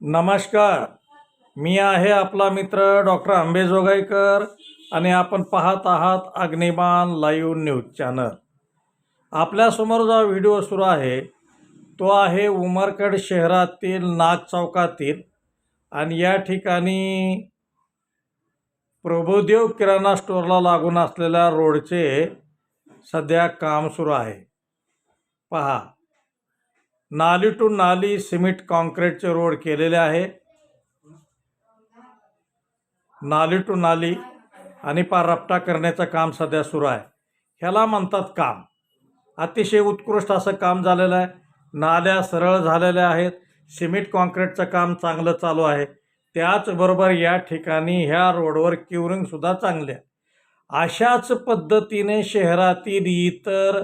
नमस्कार. मी आहे आपला मित्र डॉक्टर आंबेजोगाईकर आणि आपण पाहत आहात अग्निबाण लाईव्ह न्यूज चॅनल. आपल्यासमोर जो व्हिडिओ सुरू आहे तो आहे उमरखेड शहरातील नाग चौकातील आणि या ठिकाणी प्रभुदेव किराणा स्टोअरला लागून असलेल्या रोडचे सध्या काम सुरू आहे. पहा नाली टू नाली सिमेंट कॉन्क्रीटचे रोड केलेले आहे. नाली टू नाली आणि पार रपटा करण्याचं काम सध्या सुरू आहे. ह्याला म्हणतात काम. अतिशय उत्कृष्ट असं काम झालेलं आहे. नाल्या सरळ झालेल्या आहेत. सिमेंट कॉन्क्रीटचं काम चांगलं चालू आहे. त्याचबरोबर या ठिकाणी ह्या रोडवर क्युरिंगसुद्धा चांगले अशाच पद्धतीने शहरातील इतर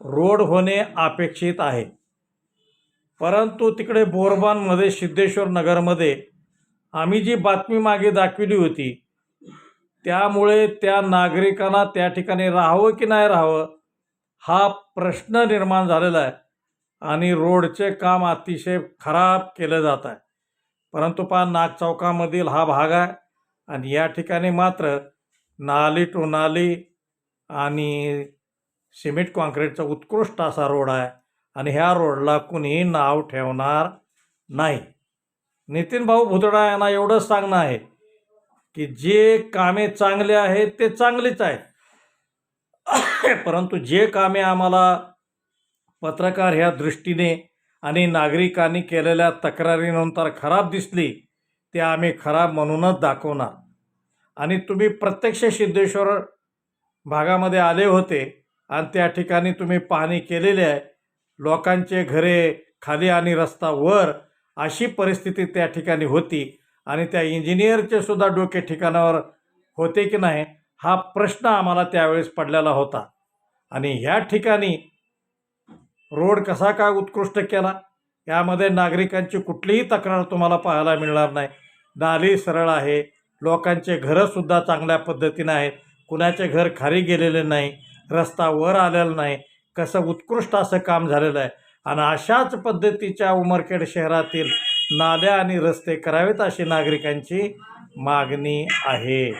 रोड होणे अपेक्षित आहे. परंतु तिकडे बोरबानमध्ये सिद्धेश्वर नगरमध्ये आम्ही जी बातमी मागे दाखविली होती त्यामुळे त्या नागरिकांना त्या ठिकाणी राहावं की नाही राहावं हा प्रश्न निर्माण झालेला आहे. आणि रोडचे काम अतिशय खराब केलं जात आहे. परंतु पहा नागचौकामधील हा भाग आहे. आणि या ठिकाणी मात्र नाली टू नाली आणि सिमेंट कॉन्क्रीटचा उत्कृष्ट असा रोड आहे. आणि ह्या रोडला कुणीही नाव ठेवणार नाही. नितीन भाऊ भुतडा यांना एवढंच सांगणं आहे की जे कामे चांगले आहेत ते चांगलीच आहेत. परंतु जे कामे आम्हाला पत्रकार ह्या दृष्टीने आणि नागरिकांनी केलेल्या तक्रारीनंतर खराब दिसली ते आम्ही खराब म्हणूनच दाखवणार. आणि तुम्ही प्रत्यक्ष सिद्धेश्वर भागामध्ये आले होते आणि त्या ठिकाणी तुम्ही पाहणी केलेली आहे. लोकांचे घरे खाली आणि रस्ता वर अशी परिस्थिती त्या ठिकाणी होती. आणि त्या इंजिनियरचे सुद्धा डोके ठिकाणावर होते की नाही हा प्रश्न आम्हाला त्यावेळेस पडलेला होता. आणि ह्या ठिकाणी रोड कसा काय उत्कृष्ट केला? यामध्ये नागरिकांची कुठलीही तक्रार तुम्हाला पाहायला मिळणार नाही. नाली सरळ आहे लोकांचे घरंसुद्धा चांगल्या पद्धतीनं आहेत कुणाचे घर खाली गेलेले नाही रस्ता वर आलेला नाही कसं उत्कृष्ट असं काम झालेलं आहे. आणि अशाच पद्धतीच्या उमरखेड शहरातील नाल्या आणि रस्ते करावेत अशी नागरिकांची मागणी आहे.